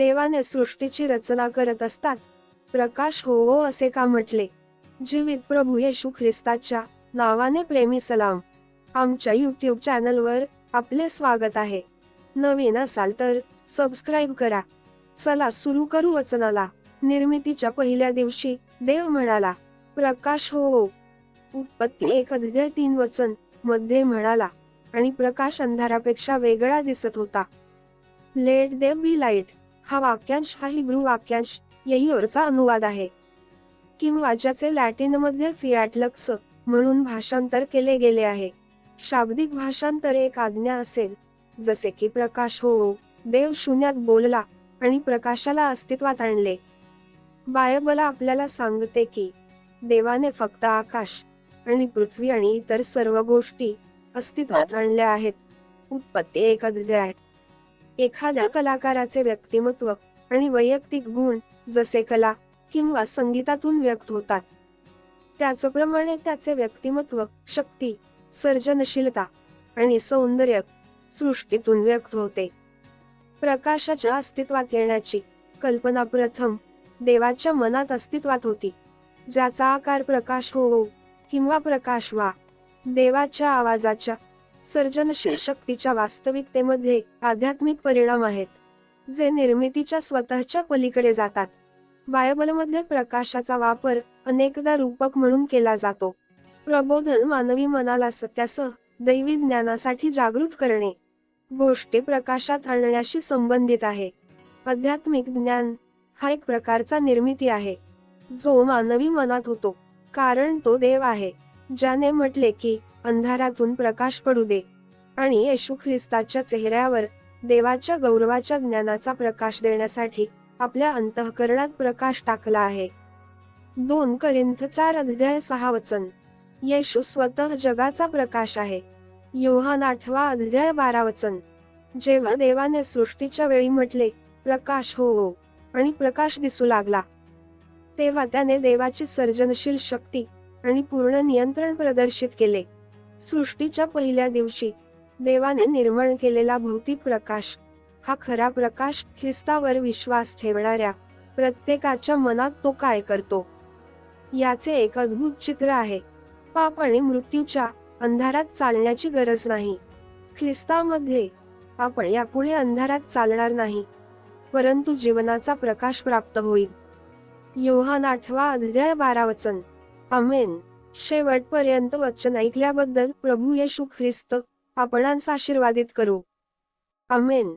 देवाने सृष्टीची रचना करत असतात. प्रकाश हो, हो असे का म्हटले? जीवित प्रभू येशू ख्रिस्ताच्या नावाने प्रेमी सलाम. आमच्या यूट्यूब चॅनलवर आपले स्वागत आहे. नवीन असाल तर सबस्क्राईब करा. चला सुरू करू वचनाला. निर्मितीच्या पहिल्या दिवशी देव म्हणाला प्रकाश हो. हो. उत्पत्ती एक अध्याय तीन वचनमध्ये म्हणाला आणि प्रकाश अंधारापेक्षा वेगळा दिसत होता. Let there be light. हा वाक्यांश हा हिब्रू वाक्यांश येईवरचा अनुवाद आहे. किंवा ज्याचे लॅटिनमध्ये फियाटलक्स म्हणून भाषांतर केले गेले आहे. शाब्दिक भाषांतर एक आज्ञा असेल जसे की प्रकाश हो देव शून्यात बोलला आणि प्रकाशाला अस्तित्वात आणले. बायबल आपल्याला सांगते की देवाने फक्त आकाश आणि पृथ्वी आणि इतर सर्व गोष्टी अस्तित्वात आणल्या आहेत. उत्पत्ती एक अध्याय. एखाद्या कलाकाराचे व्यक्तिमत्व आणि वैयक्तिक गुण जसे कला किंवा संगीतातून व्यक्त होतात. त्याचप्रमाणे त्याचे व्यक्तिमत्व शक्ती सर्जनशीलता आणि सौंदर्य सृष्टीतून व्यक्त होते. प्रकाशाच्या अस्तित्वात येण्याची कल्पना प्रथम देवाच्या मनात अस्तित्वात होती. ज्याचा आकार प्रकाश होवो किंवा प्रकाश वा देवाच्या आवाजाच्या सर्जनशील शक्तीच्या वास्तविकतेमध्ये आध्यात्मिक परिणाम आहेत जे निर्मितीच्या स्वतःच्या पलीकडे जातात. बायबलमध्ये प्रकाशाचा वापर अनेकदा रूपक म्हणून केला जातो. प्रबोधन मानवी मनाला सत्यासह दैवी ज्ञानासाठी जागृत करणे. गोष्टी प्रकाशात आणण्याशी संबंधित आहे. आध्यात्मिक ज्ञान हा एक प्रकारचा निर्मिती आहे जो मानवी मनात होतो कारण तो देव आहे ज्याने म्हटले की अंधारातून प्रकाश पडू दे. आणि येशू ख्रिस्ताच्या चेहऱ्यावर देवाच्या गौरवाच्या ज्ञानाचा प्रकाश देण्यासाठी आपल्या अंतःकरणात प्रकाश टाकला आहे. दोन करिंथ चार अध्याय सहा वचन. येशू स्वतः जगाचा प्रकाश आहे. योहान आठवा अध्याय बारा वचन. जेव्हा देवाने सृष्टीच्या वेळी म्हटले प्रकाश हो हो आणि प्रकाश दिसू लागला. तेव्हा त्याने देवाची सर्जनशील शक्ती आणि पूर्ण नियंत्रण प्रदर्शित केले. सृष्टीच्या पहिल्या दिवशी देवाने निर्माण केलेला भौतिक प्रकाश हा खरा प्रकाश ख्रिस्तावर विश्वास ठेवणाऱ्या प्रत्येकाच्या मनात तो काय करतो? याचे एक अद्भुत चित्र आहे. पाप आणि मृत्यूच्या अंधारात चालण्याची गरज नाही. ख्रिस्तामध्ये आपण यापुढे अंधारात चालणार नाही परंतु जीवनाचा प्रकाश प्राप्त होईल. योहान आठवा अध्याय बारा वचन. अमेन शेवटपर्यंत वचन ऐकल्याबद्दल प्रभू येशू ख्रिस्त आपणांस आशीर्वादित करू. अमेन